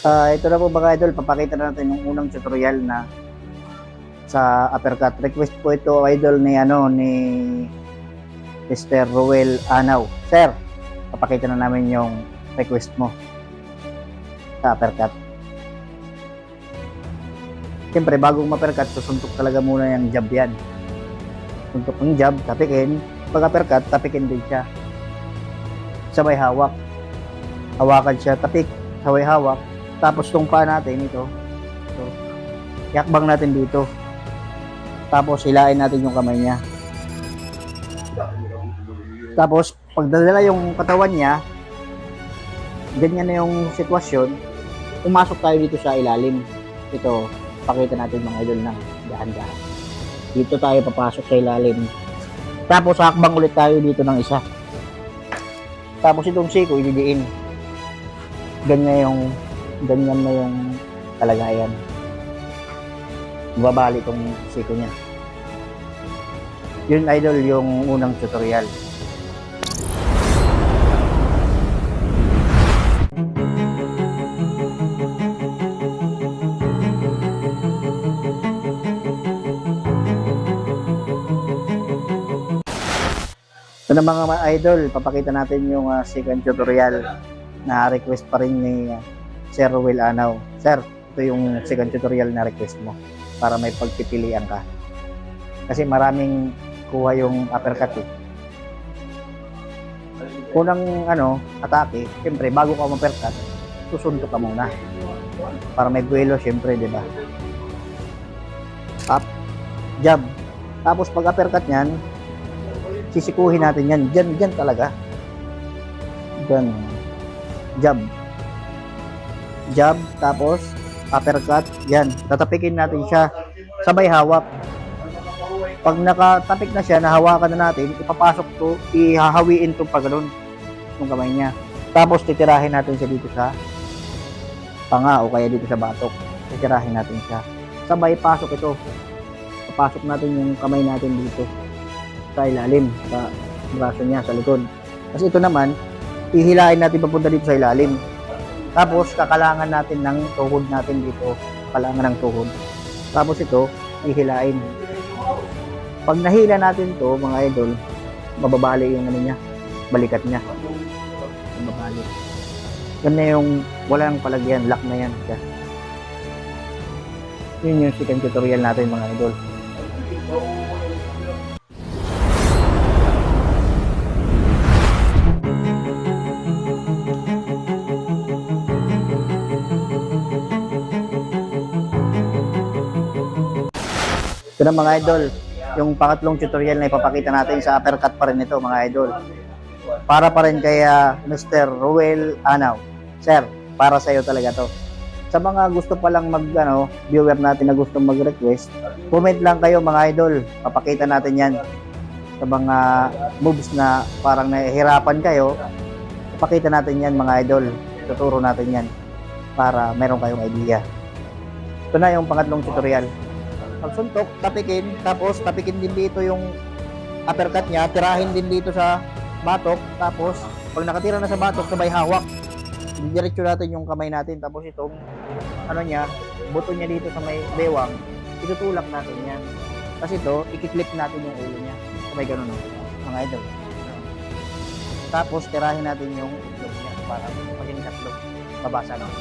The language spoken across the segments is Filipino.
Ah, ito na po mga idol, papakita na natin yung unang tutorial na sa uppercut. Request po ito idol ni ano ni Mr. Ruel Anaw. Sir, papakita na namin yung request mo sa uppercut. Siyempre, bago ma-uppercut, susuntok talaga muna yung jab yan. Suntok ng jab, tapikin. Pag uppercut, tapikin din siya. Sabay hawak. Hawakan siya, tapik, sabay hawak. Tapos tong paa natin ito. So, yakbang natin dito. Tapos hilain natin yung kamay niya. Tapos pagdadala yung katawan niya, ganyan na yung sitwasyon, pumasok tayo dito sa ilalim. Ito, pakita natin mga idol na dahan-dahan. Dito tayo papasok sa ilalim. Tapos hakbang ulit tayo dito ng isa. Tapos itong siko, ididiin. Ganyan yung ganyan na yung kalagayan. Babali tong siko niya. Yun idol yung unang tutorial. Ito na mga idol, papakita natin yung ah, second tutorial na request pa rin ni ah, Sir Will Anaw. Sir, ito yung second tutorial na request mo para may pagpipilian ka. Kasi maraming kuha yung uppercut eh. Unang ano, atake, siyempre bago ka ma-uppercut, susuntok ka muna. Para may buwelo, siyempre, di ba? Up, jab. Tapos pag uppercut niyan, sisikuhin natin yan. Diyan, diyan talaga. Diyan. Jab. Jab, tapos uppercut, yan. Tatapikin natin siya. Sabay hawak. Pag nakatapik na siya, nahawakan na natin, ipapasok to, ihahawiin to pag ganun, yung kamay niya. Tapos titirahin natin siya dito sa panga o kaya dito sa batok. Titirahin natin siya. Sabay pasok ito. Papasok natin yung kamay natin dito sa ilalim, sa braso niya, sa likod. Kasi ito naman, ihilain natin papunta dito sa ilalim. Tapos, kakalangan natin ng tuhod natin dito. Kakalangan ng tuhod. Tapos ito, ihilain. Pag nahila natin to mga idol, mababali yung ano niya, balikat niya. Mababali. Yan na yung walang palagyan, lock na yan. Yun yung second tutorial natin mga idol. Ito na mga idol, yung pangatlong tutorial na ipapakita natin sa uppercut pa rin ito mga idol. Para pa rin kay ah, Mr. Ruel Anaw. Sir, para sa iyo talaga to. Sa mga gusto pa lang mag ano, viewer natin na gusto mag-request, comment lang kayo mga idol. Papakita natin 'yan sa mga moves na parang nahihirapan kayo. Papakita natin 'yan mga idol. Tuturo natin 'yan para meron kayong idea. Ito na yung pangatlong tutorial pagsuntok, tapikin, tapos tapikin din dito yung uppercut niya, tirahin din dito sa batok, tapos pag nakatira na sa batok, sabay hawak. Diretso natin yung kamay natin, tapos itong ano niya, buto niya dito sa may bewang, itutulak natin yan. Kasi ito, ikiklip natin yung ulo niya. Sabay ganun, no? mga idol. Tapos, tirahin natin yung itlog niya para maging tatlog. Babasa lang.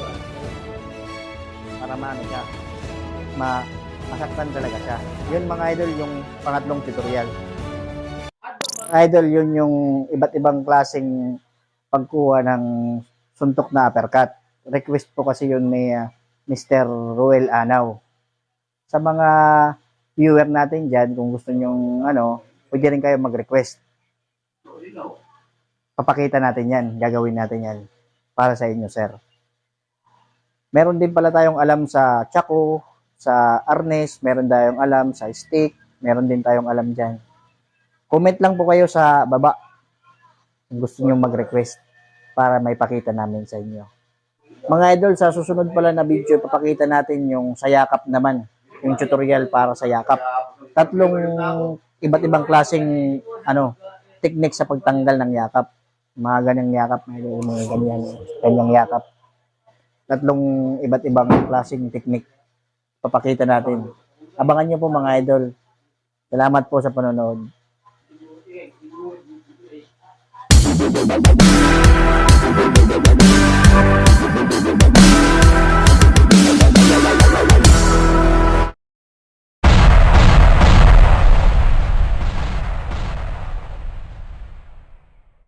Para maano siya, ma masaktan talaga siya. Yun mga idol, yung pangatlong tutorial. Idol, yun yung iba't ibang klaseng pagkuha ng suntok na uppercut. Request po kasi yun ni uh, Mr. Ruel Anaw. Sa mga viewer natin dyan, kung gusto nyong ano, pwede rin kayo mag-request. Papakita natin yan, gagawin natin yan para sa inyo, sir. Meron din pala tayong alam sa Chaco, sa arnes, meron tayong alam sa stick, meron din tayong alam dyan. Comment lang po kayo sa baba kung gusto nyo mag-request para may pakita namin sa inyo. Mga idol, sa susunod pala na video, papakita natin yung sa yakap naman, yung tutorial para sa yakap. Tatlong iba't ibang klaseng ano, technique sa pagtanggal ng yakap. Mga ganyang yakap, mga idol, mga ganyan, ganyang yakap. tatlong iba't ibang klaseng technique papakita natin. Abangan nyo po mga idol. Salamat po sa panonood.